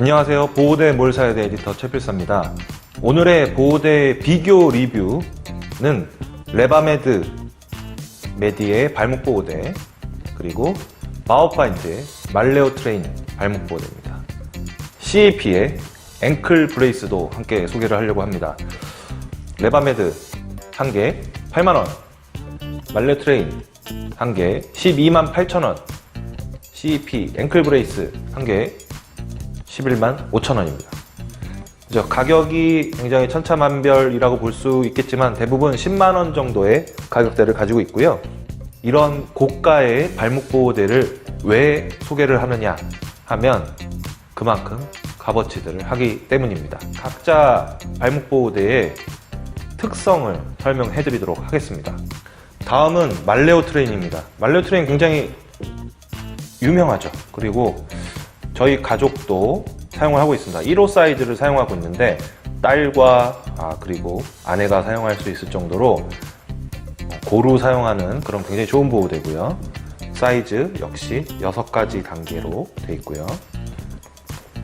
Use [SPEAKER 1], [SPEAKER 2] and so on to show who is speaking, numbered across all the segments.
[SPEAKER 1] 안녕하세요. 보호대 뭘 사야 돼 에디터 최필사입니다. 오늘의 보호대 비교 리뷰는 레바메드 메디의 발목 보호대 그리고 마오파인트의 말레오 트레인 발목 보호대입니다. CAP의 앵클 브레이스도 함께 소개를 하려고 합니다. 레바메드 한 개 8만원, 말레오 트레인 한 개 12만 8천원, CEP 앵클 브레이스 한 개 11만 5천 원입니다. 가격이 굉장히 천차만별이라고 볼 수 있겠지만 대부분 10만 원 정도의 가격대를 가지고 있고요. 이런 고가의 발목 보호대를 왜 소개를 하느냐 하면 그만큼 값어치들을 하기 때문입니다. 각자 발목 보호대의 특성을 설명해 드리도록 하겠습니다. 다음은 말레오 트레인입니다. 말레오 트레인 굉장히 유명하죠. 그리고 저희 가족도 사용을 하고 있습니다. 1호 사이즈를 사용하고 있는데 딸과 아, 그리고 아내가 사용할 수 있을 정도로 고루 사용하는 그런 굉장히 좋은 보호대고요. 사이즈 역시 6가지 단계로 되어 있고요.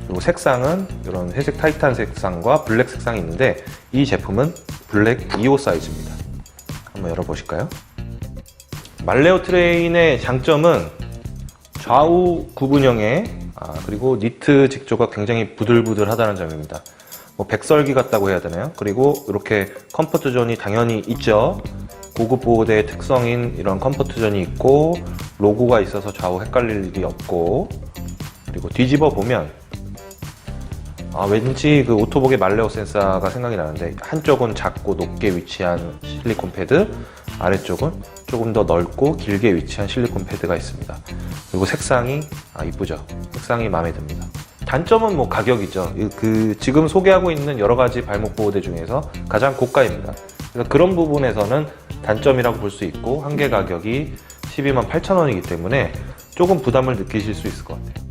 [SPEAKER 1] 그리고 색상은 이런 회색 타이탄 색상과 블랙 색상이 있는데 이 제품은 블랙 2호 사이즈입니다. 한번 열어보실까요? 말레오 트레인의 장점은 좌우 구분형에 아, 그리고 니트 직조가 굉장히 부들부들하다는 점입니다. 뭐 백설기 같다고 해야 되나요? 그리고 이렇게 컴포트 존이 당연히 있죠. 고급 보호대의 특성인 이런 컴포트 존이 있고 로고가 있어서 좌우 헷갈릴 일이 없고 그리고 뒤집어 보면 아, 왠지 그 오토복의 말레오 센서가 생각이 나는데 한쪽은 작고 높게 위치한 실리콘 패드, 아래쪽은 조금 더 넓고 길게 위치한 실리콘 패드가 있습니다. 그리고 색상이 아, 이쁘죠. 색상이 마음에 듭니다. 단점은 뭐 가격이죠. 이- 그 지금 소개하고 있는 여러 가지 발목 보호대 중에서 가장 고가입니다. 그래서 그런 부분에서는 단점이라고 볼 수 있고 한 개 가격이 12만 8천 원이기 때문에 조금 부담을 느끼실 수 있을 것 같아요.